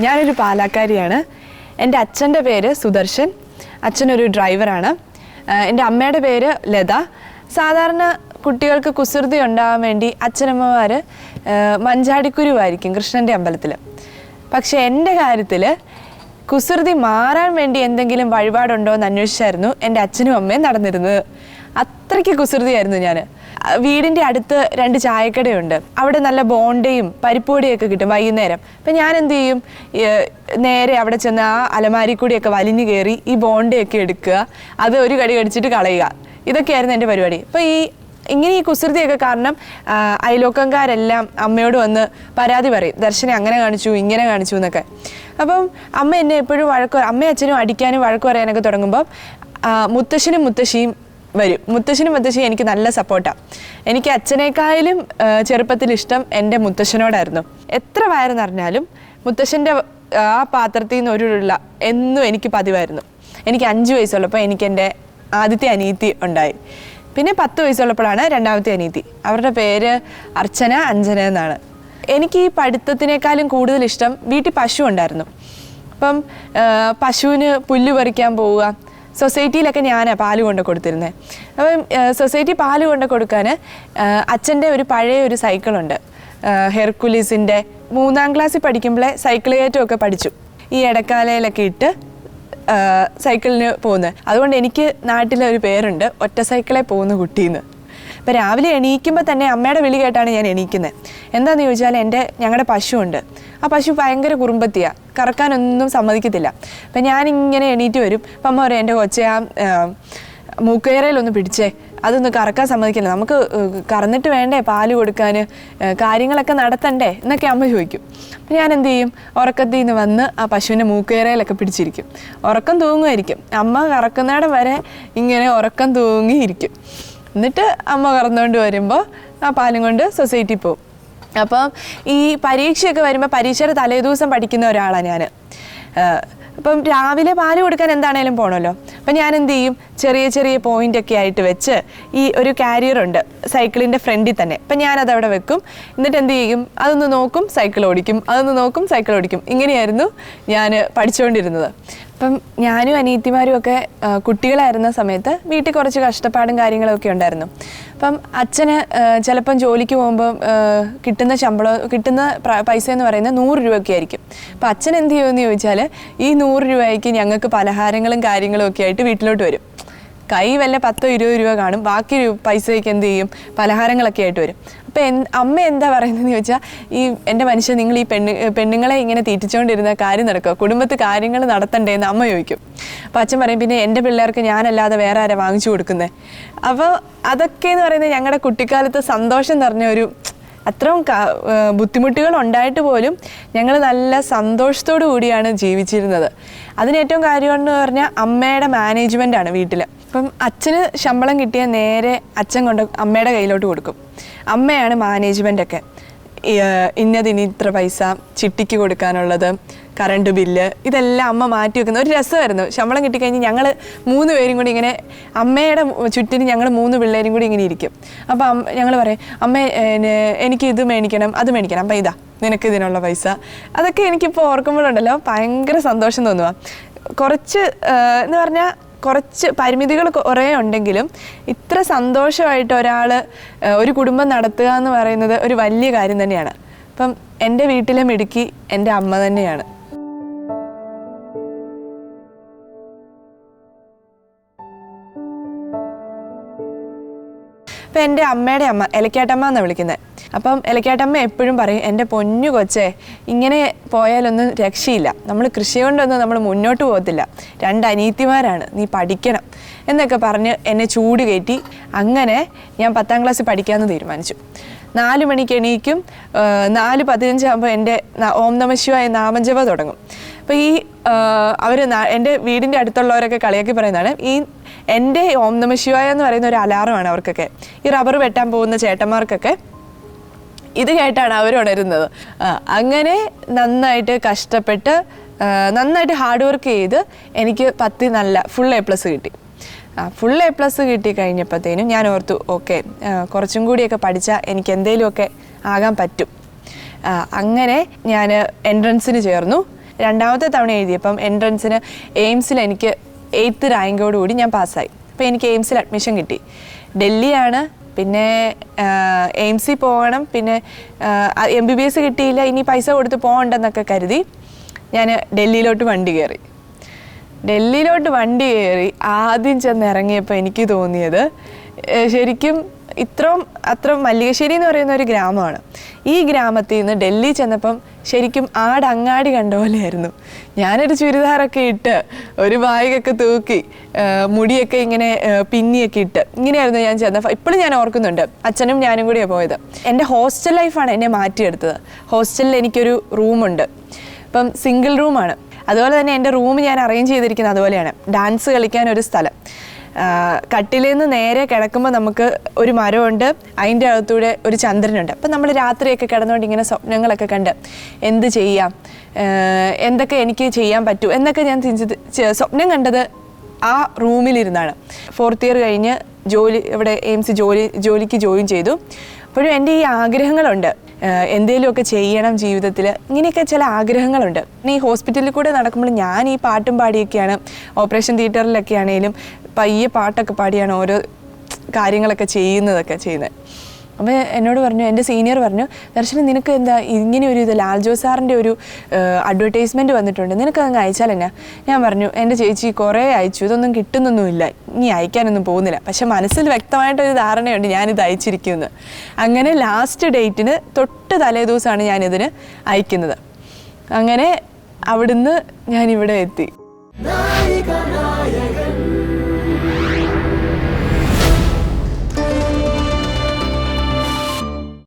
ഞാനൊരു പാലക്കാരിയാണ്. എന്റെ അച്ഛന്റെ പേര് സുദർശൻ. അച്ഛനൊരു ഡ്രൈവറാണ്. എന്റെ അമ്മയുടെ പേര് ലത. സാധാരണ കുട്ടികൾക്ക് കുസൃതി ഉണ്ടാകാൻ വേണ്ടി അച്ഛനമ്മമാർ മഞ്ചാടിക്കുരുവായിരിക്കും കൃഷ്ണന്റെ അമ്പലത്തിൽ പക്ഷേ എന്റെ കാര്യത്തിൽ കുസൃതി മാറാൻ വേണ്ടി എന്തെങ്കിലും വഴിപാടുണ്ടോ എന്ന് അന്വേഷിച്ചായിരുന്നു എന്റെ അച്ഛനും അമ്മയും നടന്നിരുന്നത്. അത്രയ്ക്ക് കുസൃതിയായിരുന്നു ഞാൻ വീടിന്റെ അടുത്ത് രണ്ട് ചായക്കടയുണ്ട്. അവിടെ നല്ല ബോണ്ടയും പരിപ്പൊടിയൊക്കെ കിട്ടും വൈകുന്നേരം. അപ്പം ഞാൻ എന്ത് ചെയ്യും? നേരെ അവിടെ ചെന്ന് ആ അലമാരി കൂടിയൊക്കെ വലിഞ്ഞു കയറി ഈ ബോണ്ടയൊക്കെ എടുക്കുക. അത് ഒരു കടി കടിച്ചിട്ട് കളയുക. ഇതൊക്കെയായിരുന്നു എന്റെ പരിപാടി. അപ്പോൾ ഈ ഇങ്ങനെ ഈ കുസൃതിയൊക്കെ കാരണം അയലോക്കംകാരെല്ലാം അമ്മയോട് വന്ന് പരാതി പറയും. ദർശനെ അങ്ങനെ കാണിച്ചു ഇങ്ങനെ കാണിച്ചു എന്നൊക്കെ. അപ്പം അമ്മ എന്നെ എപ്പോഴും വഴക്ക് അമ്മയും അച്ഛനും അടിക്കാനും വഴക്ക് പറയാനൊക്കെ തുടങ്ങുമ്പോൾ മുത്തശ്ശനും മുത്തശ്ശിയും വരും. മുത്തശ്ശനും മുത്തശ്ശിയും എനിക്ക് നല്ല സപ്പോർട്ടാണ് എനിക്ക് അച്ഛനേക്കാളും ചെറുപ്പത്തിൽ ഇഷ്ടം എന്റെ മുത്തശ്ശനോടായിരുന്നു. എത്ര വയറെന്ന് പറഞ്ഞാലും മുത്തശ്ശന്റെ ആ പാത്രത്തിൽ നിന്ന് ഒരു ഉരുള എന്നും എനിക്ക് പതിവായിരുന്നു. എനിക്ക് അഞ്ച് വയസ്സുള്ളപ്പോൾ എനിക്ക് എന്റെ ആദ്യത്തെ അനീതി ഉണ്ടായി. പിന്നെ പത്ത് വയസ്സുള്ളപ്പോഴാണ് രണ്ടാമത്തെ അനീതി അവരുടെ പേര് അർച്ചന അഞ്ജന എന്നാണ്. എനിക്ക് ഈ പഠിത്തത്തിനേക്കാളും കൂടുതൽ ഇഷ്ടം വീട്ടിൽ പശു ഉണ്ടായിരുന്നു. അപ്പം പശുവിന് പുല്ല് പറിക്കാൻ പോവുക സൊസൈറ്റിയിലൊക്കെ ഞാനാണ് പാൽ കൊണ്ട് കൊടുത്തിരുന്നത് അപ്പം സൊസൈറ്റി പാൽ കൊണ്ട് കൊടുക്കാൻ അച്ഛന്റെ ഒരു പഴയ ഒരു സൈക്കിളുണ്ട്. ഹെർക്കുലീസിന്റെ മൂന്നാം ക്ലാസ്സിൽ പഠിക്കുമ്പോഴേ സൈക്കിൾ കയറ്റമൊക്കെ പഠിച്ചു. ഈ ഇടക്കാലയിലൊക്കെ ഇട്ട് സൈക്കിളിന് പോകുന്നത് അതുകൊണ്ട് എനിക്ക് നാട്ടിലൊരു പേരുണ്ട് ഒറ്റ സൈക്കിളെ പോകുന്ന കുട്ടിയെന്ന് ഇപ്പം രാവിലെ എണീക്കുമ്പോൾ തന്നെ അമ്മയുടെ വിളി കേട്ടാണ് ഞാൻ എണീക്കുന്നത് എന്താണെന്ന് ചോദിച്ചാൽ എന്റെ ഞങ്ങളുടെ പശുവുണ്ട്. ആ പശു ഭയങ്കര കുറുമ്പത്തിയാണ് കറക്കാനൊന്നും സമ്മതിക്കത്തില്ല. അപ്പം ഞാനിങ്ങനെ എണീറ്റ് വരും. അപ്പം അമ്മ പറയും എന്റെ കൊച്ചെ ആ മൂക്കയറയിലൊന്ന് പിടിച്ചേ. അതൊന്ന് കറക്കാൻ സമ്മതിക്കില്ല. നമുക്ക് കറന്നിട്ട് വേണ്ടേ പാൽ കൊടുക്കാൻ കാര്യങ്ങളൊക്കെ നടത്തണ്ടേ? എന്നൊക്കെ അമ്മ ചോദിക്കും. അപ്പം ഞാൻ എന്ത് ചെയ്യും? ഉറക്കത്തിൽ നിന്ന് വന്ന് ആ പശുവിന്റെ മൂക്കേറയിലൊക്കെ പിടിച്ചിരിക്കും. ഉറക്കം തൂങ്ങുമായിരിക്കും. അമ്മ കറക്കുന്നിടം വരെ ഇങ്ങനെ ഉറക്കം തൂങ്ങിയിരിക്കും. എന്നിട്ട് അമ്മ കറന്നുകൊണ്ട് വരുമ്പോൾ ആ പാലും കൊണ്ട് സൊസൈറ്റി പോകും അപ്പം ഈ പരീക്ഷയൊക്കെ വരുമ്പോൾ പരീക്ഷയുടെ തലേദിവസം പഠിക്കുന്ന ഒരാളാണ് ഞാൻ അപ്പം രാവിലെ പാൽ കൊടുക്കാൻ എന്താണേലും പോകണമല്ലോ അപ്പം ഞാൻ എന്ത് ചെയ്യും? ചെറിയ ചെറിയ പോയിന്റ് ഒക്കെ ആയിട്ട് വെച്ച് ഈ ഒരു കാരിയർ ഉണ്ട് സൈക്കിളിന്റെ ഫ്രണ്ടിൽ തന്നെ. അപ്പം ഞാനത് അവിടെ വെക്കും. എന്നിട്ട് എന്ത് ചെയ്യും? അതൊന്ന് നോക്കും സൈക്കിൾ ഓടിക്കും. അതൊന്ന് നോക്കും സൈക്കിൾ ഓടിക്കും. ഇങ്ങനെയായിരുന്നു ഞാൻ പഠിച്ചുകൊണ്ടിരുന്നത് അപ്പം ഞാനും അനിയത്തിമാരും ഒക്കെ കുട്ടികളായിരുന്ന സമയത്ത് വീട്ടിൽ കുറച്ച് കഷ്ടപ്പാടും കാര്യങ്ങളൊക്കെ ഉണ്ടായിരുന്നു. അപ്പം അച്ഛന് ചിലപ്പം ജോലിക്ക് പോകുമ്പോൾ കിട്ടുന്ന ശമ്പളം കിട്ടുന്ന പൈസ എന്ന് പറയുന്നത് നൂറ് രൂപയൊക്കെ ആയിരിക്കും. അപ്പം അച്ഛൻ എന്ത് ചെയ്യുമെന്ന് ചോദിച്ചാൽ ഈ നൂറ് രൂപയ്ക്ക് ഞങ്ങൾക്ക് പലഹാരങ്ങളും കാര്യങ്ങളും ഒക്കെ ആയിട്ട് വീട്ടിലോട്ട് വരും. കൈ വല്ല പത്തോ ഇരുപത് രൂപ കാണും. ബാക്കി പൈസയ്ക്ക് എന്ത് ചെയ്യും? പലഹാരങ്ങളൊക്കെ ആയിട്ട് വരും. അപ്പോൾ എൻ അമ്മ എന്താ പറയുന്നതെന്ന് ചോദിച്ചാൽ ഈ എന്റെ മനുഷ്യൻ നിങ്ങൾ ഈ പെണ്ണ് പെണ്ണുങ്ങളെ ഇങ്ങനെ തീറ്റിച്ചുകൊണ്ടിരുന്ന കാര്യം നടക്കുക. കുടുംബത്തിൽ കാര്യങ്ങൾ നടത്തണ്ടേന്ന് അമ്മ ചോദിക്കും. അപ്പം അച്ഛൻ പറയും പിന്നെ എന്റെ പിള്ളേർക്ക് ഞാനല്ലാതെ വേറെ ആരാ വാങ്ങിച്ചു കൊടുക്കുന്നത് അപ്പോൾ അതൊക്കെ എന്ന് പറയുന്നത് ഞങ്ങളുടെ കുട്ടിക്കാലത്ത് സന്തോഷം നിറഞ്ഞ ഒരു അത്രയും ബുദ്ധിമുട്ടുകൾ ഉണ്ടായിട്ട് പോലും ഞങ്ങൾ നല്ല സന്തോഷത്തോടു കൂടിയാണ് ജീവിച്ചിരുന്നത്. അതിന് ഏറ്റവും കാര്യമെന്ന് പറഞ്ഞാൽ അമ്മയുടെ മാനേജ്മെന്റ് ആണ് വീട്ടിൽ അപ്പം അച്ഛന് ശമ്പളം കിട്ടിയ നേരെ അച്ഛൻ കൊണ്ട് അമ്മയുടെ കയ്യിലോട്ട് കൊടുക്കും. അമ്മയാണ് മാനേജ്മെന്റ് ഒക്കെ. ഇന്നതിന് ഇത്ര പൈസ ചിട്ടിക്ക് കൊടുക്കാനുള്ളത് കറണ്ട് ബില്ല് ഇതെല്ലാം അമ്മ മാറ്റി വെക്കുന്ന. ഒരു രസമായിരുന്നു. ശമ്പളം കിട്ടിക്കഴിഞ്ഞ് ഞങ്ങൾ മൂന്ന് പേരും കൂടി ഇങ്ങനെ അമ്മയുടെ ചുറ്റിന് ഞങ്ങൾ മൂന്ന് പിള്ളേരും കൂടി ഇങ്ങനെ ഇരിക്കും. അപ്പം ഞങ്ങൾ പറയും അമ്മ എനിക്ക് ഇത് മേടിക്കണം അത് മേടിക്കണം. അപ്പം ഇതാ നിനക്ക് ഇതിനുള്ള പൈസ. അതൊക്കെ എനിക്കിപ്പോൾ ഓർക്കുമ്പോഴുണ്ടല്ലോ ഭയങ്കര സന്തോഷം തോന്നുക കുറച്ച് എന്ന് പറഞ്ഞാൽ കുറച്ച് പരിമിതികൾ കുറേ ഉണ്ടെങ്കിലും ഇത്ര സന്തോഷമായിട്ട് ഒരാൾ ഒരു കുടുംബം നടത്തുക എന്ന് പറയുന്നത് ഒരു വലിയ കാര്യം തന്നെയാണ്. അപ്പം എന്റെ വീട്ടിലെ മിടുക്കി എന്റെ അമ്മ തന്നെയാണ്. അപ്പം എന്റെ അമ്മയുടെ അമ്മ എലക്കാട്ടമ്മ എന്നാണ് വിളിക്കുന്നത് അപ്പം എലക്കാട്ടമ്മ എപ്പോഴും പറയും എന്റെ പൊന്നു കൊച്ചേ ഇങ്ങനെ പോയാലൊന്നും രക്ഷയില്ല. നമ്മൾ കൃഷി കൊണ്ടൊന്നും നമ്മൾ മുന്നോട്ട് പോകത്തില്ല. രണ്ട് അനീത്തിമാരാണ് നീ പഠിക്കണം. എന്നൊക്കെ പറഞ്ഞ് എന്നെ ചൂട് കയറ്റി അങ്ങനെ ഞാൻ പത്താം ക്ലാസ്സിൽ പഠിക്കാമെന്ന് തീരുമാനിച്ചു. നാല് മണിക്ക് എണീക്കും നാല് പതിനഞ്ചാകുമ്പോൾ എന്റെ ഓം നമശിവായ നാമജപ തുടങ്ങും. അപ്പോൾ ഈ അവർ എന്റെ വീടിന്റെ അടുത്തുള്ളവരൊക്കെ കളിയാക്കി പറയുന്നതാണ്. ഈ എന്റെ ഓം നമ ശിവായ എന്ന് പറയുന്ന ഒരു അലാറമാണ് അവർക്കൊക്കെ. ഈ റബ്ബർ വെട്ടാൻ പോകുന്ന ചേട്ടന്മാർക്കൊക്കെ. ഇത് കേട്ടാണ് അവർ ഉണരുന്നത്. അങ്ങനെ നന്നായിട്ട് കഷ്ടപ്പെട്ട് നന്നായിട്ട് ഹാർഡ് വർക്ക് ചെയ്ത് എനിക്ക് പത്തി നല്ല ഫുൾ എ പ്ലസ് കിട്ടി. ഫുൾ എ പ്ലസ് കിട്ടി കഴിഞ്ഞപ്പോഴത്തേനും ഞാൻ ഓർത്തു ഓക്കെ കുറച്ചും കൂടിയൊക്കെ പഠിച്ചാൽ എനിക്ക് എന്തെങ്കിലുമൊക്കെ ആകാൻ പറ്റും. അങ്ങനെ ഞാൻ എൻട്രൻസിന് ചേർന്നു. രണ്ടാമത്തെ തവണ എഴുതിയപ്പം എൻട്രൻസിന് എയിംസിൽ എനിക്ക് എയ്ത്ത് റാങ്കോടുകൂടി ഞാൻ പാസ്സായി. അപ്പോൾ എനിക്ക് എയിംസിൽ അഡ്മിഷൻ കിട്ടി. ഡൽഹിയാണ് പിന്നെ എയിംസിൽ പോകണം പിന്നെ എം ബി ബി എസ് കിട്ടിയില്ല ഇനി പൈസ കൊടുത്ത് പോകണ്ടെന്നൊക്കെ കരുതി ഞാൻ ഡൽഹിയിലോട്ട് വണ്ടി കയറി. ഡൽഹിയിലോട്ട് വണ്ടി കയറി ആദ്യം ചെന്ന് ഇറങ്ങിയപ്പോൾ എനിക്ക് തോന്നിയത് ശരിക്കും ഇത്രയും അത്ര മല്ലികശ്ശേരി എന്ന് പറയുന്ന ഒരു ഗ്രാമമാണ്. ഈ ഗ്രാമത്തിൽ നിന്ന് ഡൽഹി ചെന്നപ്പം ശരിക്കും ആടങ്ങാടി കണ്ട പോലെയായിരുന്നു. ഞാനൊരു ചുരിദാറൊക്കെ ഇട്ട് ഒരു ബാഗൊക്കെ തൂക്കി മുടിയൊക്കെ ഇങ്ങനെ പിന്നിയൊക്കെ ഇട്ട് ഇങ്ങനെയായിരുന്നു ഞാൻ ചെന്ന ഇപ്പോഴും ഞാൻ ഓർക്കുന്നുണ്ട്. അച്ഛനും ഞാനും കൂടിയാണ് പോയത്. എന്റെ ഹോസ്റ്റൽ ലൈഫാണ് എന്നെ മാറ്റിയെടുത്തത്. ഹോസ്റ്റലിൽ എനിക്കൊരു റൂമുണ്ട്. ഇപ്പം സിംഗിൾ റൂമാണ്. അതുപോലെ തന്നെ എന്റെ റൂം ഞാൻ അറേഞ്ച് ചെയ്തിരിക്കുന്നത് അതുപോലെയാണ്. ഡാൻസ് കളിക്കാൻ ഒരു സ്ഥലം. കട്ടിലിൽ നിന്ന് നേരെ കിടക്കുമ്പോൾ നമുക്ക് ഒരു മരമുണ്ട്. അതിന്റെ അകത്തൂടെ ഒരു ചന്ദ്രനുണ്ട്. അപ്പം നമ്മൾ രാത്രിയൊക്കെ കിടന്നുകൊണ്ട് ഇങ്ങനെ സ്വപ്നങ്ങളൊക്കെ കണ്ട് എന്ത് ചെയ്യാം? എന്തൊക്കെ എനിക്ക് ചെയ്യാൻ പറ്റൂ? എന്നൊക്കെ ഞാൻ ചിന്തിച്ച് സ്വപ്നം കണ്ടത് ആ റൂമിലിരുന്നാണ്. ഫോർത്ത് ഇയർ കഴിഞ്ഞ് ജോലി ഇവിടെ എയിംസ് ജോലി ജോലിക്ക് ജോയിൻ ചെയ്തു. അപ്പോഴും എന്റെ ഈ ആഗ്രഹങ്ങളുണ്ട്. ഏഹ് എന്തേലുമൊക്കെ ചെയ്യണം ജീവിതത്തിൽ ഇങ്ങനെയൊക്കെ ചില ആഗ്രഹങ്ങളുണ്ട്. ഈ ഹോസ്പിറ്റലിൽ കൂടെ നടക്കുമ്പോൾ ഞാൻ ഈ പാട്ടും പാടിയൊക്കെയാണ്. ഓപ്പറേഷൻ തിയേറ്ററിലൊക്കെ ആണെങ്കിലും പയ്യെ പാട്ടൊക്കെ പാടിയാണ് ഓരോ കാര്യങ്ങളൊക്കെ ചെയ്യുന്നതൊക്കെ ചെയ്യുന്നത്. അപ്പോൾ എന്നോട് പറഞ്ഞു എന്റെ സീനിയർ പറഞ്ഞു ദർശനം നിനക്ക് എന്താ ഇങ്ങനെ ഒരു ഇത് ലാൽ ജോസ് സാറിന്റെ ഒരു അഡ്വർടൈസ്മെന്റ് വന്നിട്ടുണ്ട് നിനക്ക് അങ്ങ് അയച്ചാൽ എന്നാ? ഞാൻ പറഞ്ഞു എന്റെ ചേച്ചി കുറേ അയച്ചു ഇതൊന്നും കിട്ടുന്നൊന്നുമില്ല ഇനി അയക്കാനൊന്നും പോകുന്നില്ല പക്ഷെ മനസ്സിൽ വ്യക്തമായിട്ടൊരു ധാരണയുണ്ട് ഞാനിത് അയച്ചിരിക്കുന്നത് അങ്ങനെ ലാസ്റ്റ് ഡേറ്റിന് തൊട്ട് തലേ ദിവസമാണ് ഞാനിതിന് അയക്കുന്നത്. അങ്ങനെ അവിടുന്ന് ഞാനിവിടെ എത്തി.